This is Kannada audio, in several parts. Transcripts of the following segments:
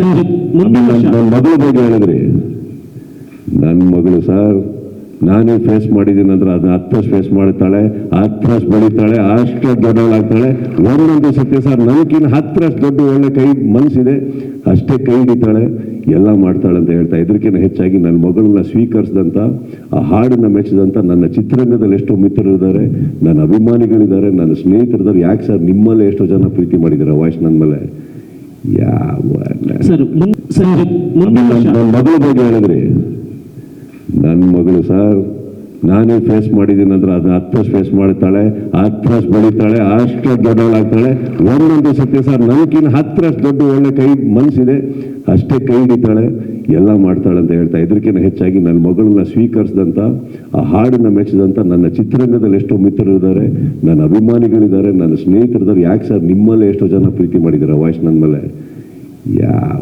ನನ್ನ ಮಗಳ ಬಗ್ಗೆ ಹೇಳಿದ್ರಿ? ನನ್ನ ಮಗಳು ಸರ್ ನಾನೇ ಫೇಸ್ ಮಾಡಿದ್ದೀನಿ ಅಂದ್ರೆ ಅದನ್ನ ಹತ್ತಷ್ಟು ಫೇಸ್ ಮಾಡ್ತಾಳೆ ಹತ್ತರಷ್ಟು ಬೆಳಿತಾಳೆ ಅಷ್ಟು ದೊಡ್ಡವಳಾಗ್ತಾಳೆ. ಒಂದೊಂದು ಸತ್ಯ ಸರ್ ನನಗಿನ್ನ ಹತ್ತರಷ್ಟು ದೊಡ್ಡ ಒಳ್ಳೆ ಕೈ ಮನಸ್ಸಿದೆ ಅಷ್ಟೇ ಕೈ ಹಿಡಿತಾಳೆ ಎಲ್ಲ ಮಾಡ್ತಾಳೆ ಅಂತ ಹೇಳ್ತಾ ಇದಕ್ಕಿಂತ ಹೆಚ್ಚಾಗಿ ನನ್ನ ಮಗಳನ್ನ ಸ್ವೀಕರಿಸಿದಂಥ ಆ ಹಾಡನ್ನ ಮೆಚ್ಚಿದಂಥ ನನ್ನ ಚಿತ್ರರಂಗದಲ್ಲಿ ಎಷ್ಟೋ ಮಿತ್ರರಿದ್ದಾರೆ ನನ್ನ ಅಭಿಮಾನಿಗಳಿದ್ದಾರೆ ನನ್ನ ಸ್ನೇಹಿತರಿದ್ದಾರೆ. ಯಾಕೆ ಸರ್ ನಿಮ್ಮಲ್ಲೇ ಎಷ್ಟೋ ಜನ ಪ್ರೀತಿ ಮಾಡಿದ್ದಾರೆ ವಾಯ್ಸ್ ನನ್ನ ಮೇಲೆ? ಯಾವ ಸರ್ ಮುನ್- ಸಂಜಿತ್ ಮುಂದಿನ ವರ್ಷ ನನ್ನ ಮಗಳ ಬಗ್ಗೆ ಹೇಳಿದ್ರಿ ನನ್ನ ಮಗಳು ಸರ್ ನಾನೇ ಫೇಸ್ ಮಾಡಿದ್ದೀನಿ ಅಂದ್ರೆ ಅದನ್ನ ಹತ್ತಷ್ಟು ಫೇಸ್ ಮಾಡ್ತಾಳೆ ಹತ್ತರಷ್ಟು ಬೆಳಿತಾಳೆ ಅಷ್ಟು ದೊಡ್ಡವಳಾಗ್ತಾಳೆ. ಒಂದೊಂದು ಸತ್ಯ ಸರ್ ನನಗಿನ್ನ ಹತ್ತರಷ್ಟು ದೊಡ್ಡ ಒಳ್ಳೆ ಕೈ ಮನಸ್ಸಿದೆ ಅಷ್ಟೇ ಕೈ ಹಿಡಿತಾಳೆ ಎಲ್ಲ ಮಾಡ್ತಾಳೆ ಅಂತ ಹೇಳ್ತಾ ಇದಕ್ಕಿಂತ ಹೆಚ್ಚಾಗಿ ನನ್ನ ಮಗಳನ್ನ ಸ್ವೀಕರಿಸಿದಂಥ ಆ ಹಾಡನ್ನ ಮೆಚ್ಚಿದಂಥ ನನ್ನ ಚಿತ್ರರಂಗದಲ್ಲಿ ಎಷ್ಟೋ ಮಿತ್ರರು ಇದ್ದಾರೆ ನನ್ನ ಅಭಿಮಾನಿಗಳಿದ್ದಾರೆ ನನ್ನ ಸ್ನೇಹಿತರಿದ್ದಾರೆ. ಯಾಕೆ ಸರ್ ನಿಮ್ಮಲ್ಲೇ ಎಷ್ಟೋ ಜನ ಪ್ರೀತಿ ಮಾಡಿದ್ದಾರೆ ವಾಯ್ಸ್ ನನ್ನ ಮೇಲೆ? ಯಾವ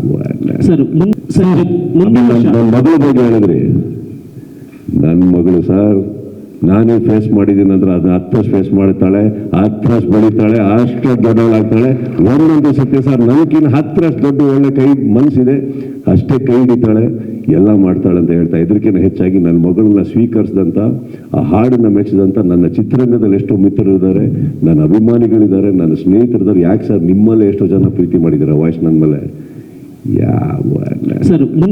ಮಗಳ ಬಗ್ಗೆ ಹೇಳಿದ್ರಿ. ಮಗಳು ಸರ್, ನಾನೇ ಫೇಸ್ ಮಾಡಿದ್ದೀನಿ ಅಂದ್ರೆ ಅದನ್ನ ಹತ್ತಷ್ಟು ಫೇಸ್ ಮಾಡ್ತಾಳೆ ಹತ್ತರಷ್ಟು ಬೆಳಿತಾಳೆ, ಅಷ್ಟು ದೊಡ್ಡವಳಾಗ್ತಾಳೆ. ಒಂದೊಂದು ಸತ್ಯ ಸರ್ ನನಗಿನ್ನ ಹತ್ತರಷ್ಟು ದೊಡ್ಡ ಒಳ್ಳೆ ಕೈ ಮನಸ್ಸಿದೆ. ಅಷ್ಟೇ ಕೈ ಹಿಡಿತಾಳೆ, ಎಲ್ಲ ಮಾಡ್ತಾಳೆ ಅಂತ ಹೇಳ್ತಾ ಇದಕ್ಕಿಂತ ಹೆಚ್ಚಾಗಿ ನನ್ನ ಮಗಳನ್ನ ಸ್ವೀಕರಿಸಿದಂಥ ಆ ಹಾಡನ್ನ ಮೆಚ್ಚಿದಂಥ ನನ್ನ ಚಿತ್ರರಂಗದಲ್ಲಿ ಎಷ್ಟೋ ಮಿತ್ರರು ಇದ್ದಾರೆ ನನ್ನ ಅಭಿಮಾನಿಗಳಿದ್ದಾರೆ, ನನ್ನ ಸ್ನೇಹಿತರಿದ್ದಾರೆ. ಯಾಕೆ ಸರ್, ನಿಮ್ಮಲ್ಲೇ ಎಷ್ಟೋ ಜನ ಪ್ರೀತಿ ಮಾಡಿದ್ದಾರೆ ವಾಯ್ಸ್ ನನ್ನ ಮೇಲೆ? ಯಾವ ಸರ್